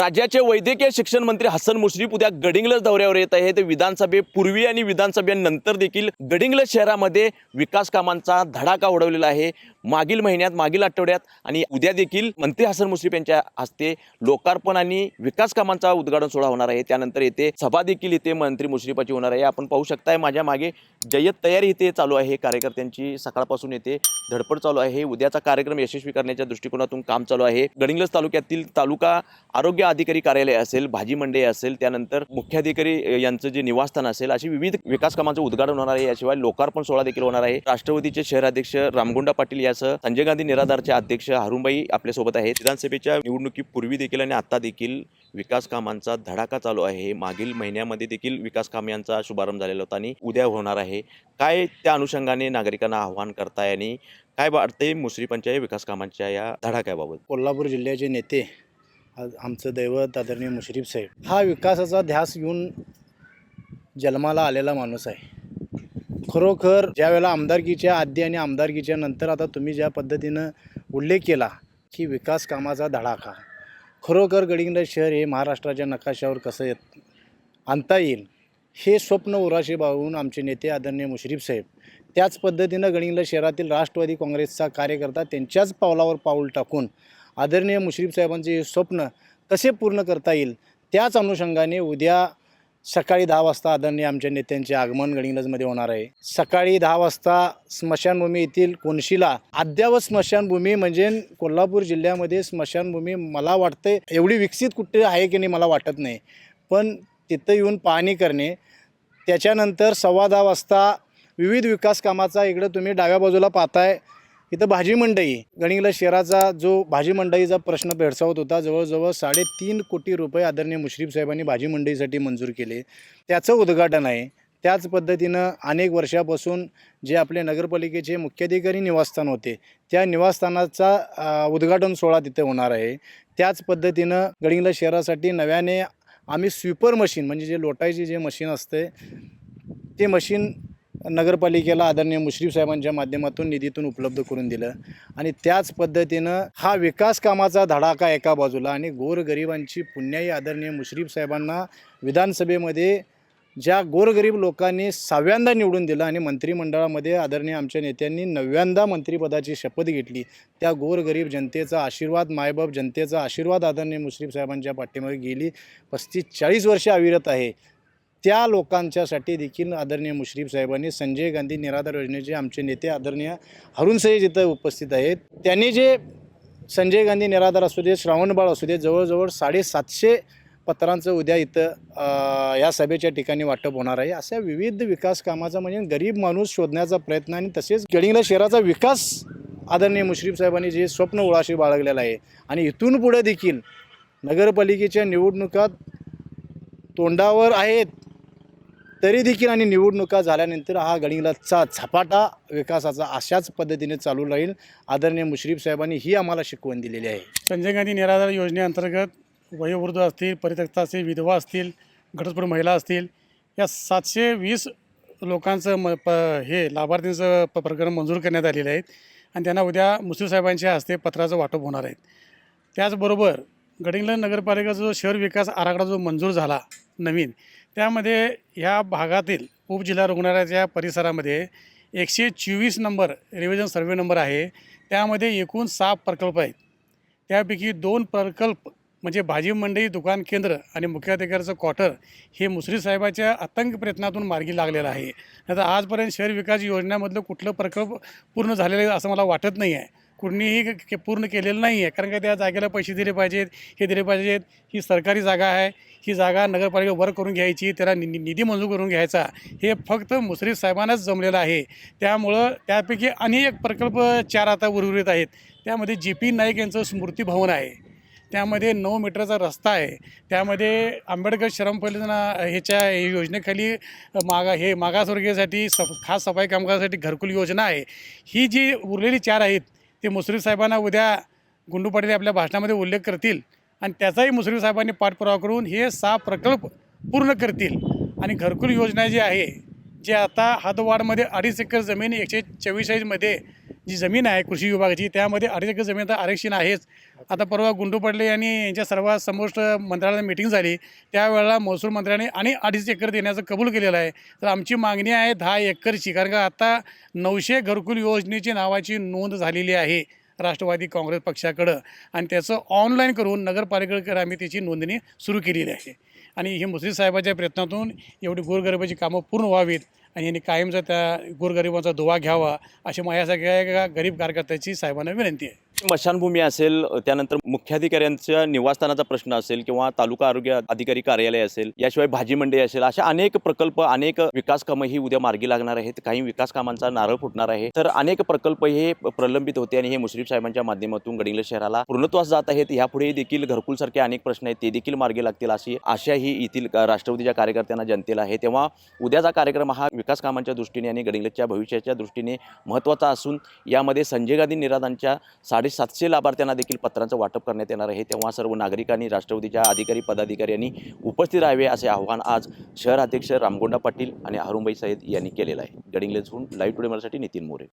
राज्याचे वैद्यकीय शिक्षण मंत्री हसन मुश्रीफ उद्या गडिंग्लज दौऱ्यावर येत आहे ते विधानसभेपूर्वी आणि विधानसभेनंतर देखील गडिंग्लज शहरामध्ये विकास कामांचा धडाका उडवलेला आहे. मागील महिन्यात मागील आठवड्यात आणि उद्या देखील मंत्री हसन मुश्रीफ यांच्या हस्ते लोकार्पण आणि विकास कामांचा उद्घाटन सोहळा होणार आहे. त्यानंतर येथे सभा देखील इथे मंत्री मुश्रीफाची होणार आहे. आपण पाहू शकताय माझ्या मागे जय्यत तयारी इथे चालू आहे. कार्यकर्त्यांची सकाळपासून येथे धडपड चालू आहे. उद्याचा कार्यक्रम यशस्वी करण्याच्या दृष्टिकोनातून काम चालू आहे. गडिंग्लज तालुक्यातील तालुका आरोग्य अधिकारी कार्यालय असेल भाजी मंडई असेल त्यानंतर मुख्याधिकारी यांचं जे निवासस्थान असेल अशी विविध विकास कामांचं उद्घाटन होणार आहे. याशिवाय लोकार्पण सोहळा देखील होणार आहे. राष्ट्रवादीचे शहराध्यक्ष रामगुंडा पाटील यासह संजय गांधी निराधारचे अध्यक्ष हरुणबाई आपल्यासोबत आहेत. विधानसभेच्या निवडणुकीपूर्वी देखील आणि आता देखील विकास कामांचा धडाका चालू आहे. मागील महिन्यामध्ये देखील विकास काम यांचा शुभारंभ झालेला होता आणि उद्या होणार आहे. काय त्या अनुषंगाने नागरिकांना आव्हान करताय आणि काय वाटते मुश्रीफांच्या पंचायत विकास कामांच्या या धडाक्याबाबत? कोल्हापूर जिल्ह्याचे नेते आमचं दैवत आदरणीय मुश्रीफ साहेब. हा विकासाचा ध्यास घेऊन जन्माला आलेला माणूस आहे. खरोखर ज्यावेळेला आमदारकीच्या आधी आणि आमदारकीच्या नंतर आता तुम्ही ज्या पद्धतीनं उल्लेख केला की विकास कामाचा धडाका खरोखर गडिंग्लज शहर हे महाराष्ट्राच्या नकाशावर कसं येत आणता येईल हे स्वप्न उराशी बाळून आमचे नेते आदरणीय मुश्रीफ साहेब त्याच पद्धतीनं गडिंग्लज शहरातील राष्ट्रवादी काँग्रेसचा कार्यकर्ता त्यांच्याच पावलावर पाऊल टाकून आदरणीय मुश्रीफ साहेबांचे स्वप्न कसे पूर्ण करता येईल त्याच अनुषंगाने उद्या सकाळी दहा वाजता आदरणीय आमच्या नेत्यांचे आगमन गडिंगलजमध्ये होणार आहे. सकाळी दहा वाजता स्मशानभूमी येथील कोनशीला अद्यावत स्मशानभूमी म्हणजे कोल्हापूर जिल्ह्यामध्ये स्मशानभूमी मला वाटते एवढी विकसित कुठे आहे की नाही मला वाटत नाही. पण तिथं येऊन पाहणी करणे त्याच्यानंतर सव्वा दहा वाजता विविध विकास कामाचा इकडं तुम्ही डाव्या बाजूला पाहताय इथं भाजी मंडई गणिंगला शहराचा जो भाजी मंडईचा प्रश्न भेडसावत होता जवळजवळ साडेतीन कोटी रुपये आदरणीय मुश्रीफ साहेबांनी भाजी मंडईसाठी मंजूर केले. त्याचं उद्घाटन आहे. त्याच पद्धतीनं अनेक वर्षापासून जे आपले नगरपालिकेचे मुख्याधिकारी निवासस्थान होते त्या निवासस्थानाचा उद्घाटन सोहळा तिथे होणार आहे. त्याच पद्धतीनं गडिंगला शहरासाठी नव्याने आम्ही स्वीपर मशीन म्हणजे जे लोटायची जे मशीन असते ते मशीन नगरपालिकेला आदरणीय मुश्रीफ साहेबांच्या माध्यमातून निधीतून उपलब्ध करून दिलं. आणि त्याच पद्धतीनं हा विकास कामाचा धडाका एका बाजूला आणि गोरगरिबांची पुण्याई आदरणीय मुश्रीफ साहेबांना विधानसभेमध्ये ज्या गोरगरीब लोकांनी सहाव्यांदा निवडून दिलं आणि मंत्रिमंडळामध्ये आदरणीय आमच्या नेत्यांनी नव्यांदा मंत्रिपदाची शपथ घेतली त्या गोरगरीब जनतेचा आशीर्वाद मायबाप जनतेचा आशीर्वाद आदरणीय मुश्रीफ साहेबांच्या पाठीमागे गेली. पस्तीस चाळीस वर्षे अविरत आहे. त्या लोकांच्यासाठी देखील आदरणीय मुश्रीफ साहेबांनी संजय गांधी निराधार योजनेचे आमचे नेते आदरणीय हरुण जिथं उपस्थित आहेत त्यांनी जे संजय गांधी निराधार असू दे श्रावणबाळ असू दे जवळजवळ साडेसातशे पत्रांचं उद्या इथं या सभेच्या ठिकाणी वाटप होणार आहे. अशा विविध विकास कामाचा म्हणजे गरीब माणूस शोधण्याचा प्रयत्न आणि तसेच गडिंगला शहराचा विकास आदरणीय मुश्रीफ साहेबांनी जे स्वप्न उळाशी बाळगलेलं आहे. आणि इथून पुढे देखील नगरपालिकेच्या निवडणुकात तोंडावर आहेत. तरी देखील आणि निवडणुका झाल्यानंतर हा गडिंगलाचा झपाटा विकासाचा अशाच पद्धतीने चालू राहील. आदरणीय मुश्रीफ साहेबांनी ही आम्हाला शिकवण दिलेली आहे. संजय गांधी निराधार योजनेअंतर्गत वयोवृद्ध असतील परित्यक्ता असतील विधवा असतील घटस्फोट महिला असतील या सातशे वीस लोकांचं म प हे लाभार्थींचं प प्रकरण मंजूर करण्यात आलेले आहेत आणि त्यांना उद्या मुस्लिम साहेबांच्या हस्ते पत्राचं वाटप होणार आहे. त्याचबरोबर गडिंग्लज नगरपालिकेचा जो शहर विकास आराखडा जो मंजूर झाला नवीन त्यामध्ये ह्या भागातील उपजिल्हा रुग्णालयाच्या परिसरामध्ये एकशे चोवीस नंबर रिव्हिजन सर्वे नंबर आहे. त्यामध्ये एकूण सहा प्रकल्प आहेत. त्यापैकी दोन प्रकल्प म्हणजे भाजी मंडई दुकान केंद्र आणि मुख्याधिकाऱ्याचं क्वार्टर हे मुसरी साहेबाच्या आतंक प्रयत्नातून मार्गी लागलेलं आहे. नाही तर आजपर्यंत शहर विकास योजनेमधलं कुठलं प्रकल्प पूर्ण झालेलं आहे असं मला वाटत नाही आहे कुणीही के- के- पूर्ण केलेलं नाही आहे कारण का त्या जागेला पैसे दिले पाहिजेत हे दिले पाहिजेत. ही सरकारी जागा आहे. ही जागा नगरपालिका वर करून घ्यायची त्याला नि निधी मंजूर करून घ्यायचा. हे फक्त मुसरीफ साहेबांनाच जमलेलं आहे. त्यामुळं त्यापैकी अनेक प्रकल्प चार आता उर्वरित आहेत. त्यामध्ये जे पी नाईक यांचं स्मृती भवन आहे. त्यामध्ये नऊ मीटरचा रस्ता आहे. त्यामध्ये आंबेडकर श्रमफलना ह्याच्या योजनेखाली मागा हे मागासवर्गीयसाठी स खास सफाई कामगारासाठी घरकुल योजना आहे. ही जी उरलेली चार आहेत ते मुश्रीफ साहेबांना उद्या गुंडू पाटील आपल्या भाषणामध्ये उल्लेख करतील आणि त्याचाही मुश्रीफ साहेबांनी पाठपुरावा करून हे सहा प्रकल्प पूर्ण करतील. आणि घरकुल योजना जी आहे जे आता हदवाडमध्ये अडीच एकर जमीन एकशे चव्वेचाळीसमध्ये जी जमीन आहे कृषी विभागाची त्यामध्ये अडीच एकर जमीन आता आरक्षण आहेच. आता परवा गुंडू पडले यांनी यांच्या सर्वात समोर मंत्रालयात मिटिंग झाली. त्यावेळेला महसूल मंत्र्याने आणि अडीच एकर देण्याचं कबूल केलेलं आहे. तर आमची मागणी आहे दहा एकरची कारण का आता नऊशे घरकुल योजनेची नावाची नोंद झालेली आहे राष्ट्रवादी काँग्रेस पक्षाकडं. आणि त्याचं ऑनलाईन करून नगरपालिकेकडे आम्ही त्याची नोंदणी सुरू केलेली आहे. आणि हे मुसरी साहेबाच्या प्रयत्नातून एवढी गोरगरबाची कामं पूर्ण व्हावीत. आणि यांनी कायमचा त्या गोरगरिबांचा दुवा घ्यावा अशी माझ्या सगळ्या गरीब कार्यकर्त्याची साहेबांना विनंती आहे. स्मशानभूमी असेल त्यानंतर मुख्याधिकाऱ्यांच्या निवासस्थानाचा प्रश्न असेल किंवा तालुका आरोग्य अधिकारी कार्यालय असेल याशिवाय भाजी मंडई असेल अशा अनेक प्रकल्प अनेक विकास कामं ही उद्या मार्गी लागणार आहेत. काही विकास कामांचा नारळ फुटणार आहे. तर अनेक प्रकल्प हे प्रलंबित होते आणि हे मुश्रीफ साहेबांच्या माध्यमातून गडिंग्लज शहराला पूर्णत्वास जात आहेत. यापुढे देखील घरकुल सारखे अनेक प्रश्न आहेत ते देखील मार्गी लागतील अशी आशा ही येथील राष्ट्रवादीच्या कार्यकर्त्यांना जनतेला आहे. तेव्हा उद्याचा कार्यक्रम हा विकास कामांच्या दृष्टीने आणि गडिंग्लजच्या भविष्याच्या दृष्टीने महत्त्वाचा असून यामध्ये संजय गांधी निराधांच्या साडेसातशे लाभार्थ्यांना देखील पत्रांचं वाटप करण्यात येणार आहे. तेव्हा सर्व नागरिकांनी राष्ट्रवादीच्या अधिकारी पदाधिकारी यांनी उपस्थित राहावे असे आवाहन आज शहर अध्यक्ष रामगोंडा पाटील आणि अरुणबाई सय्यद यांनी केलेलं आहे. गडिंग्लजहून लाईव्ह टुडे मराठी नितीन मोरे.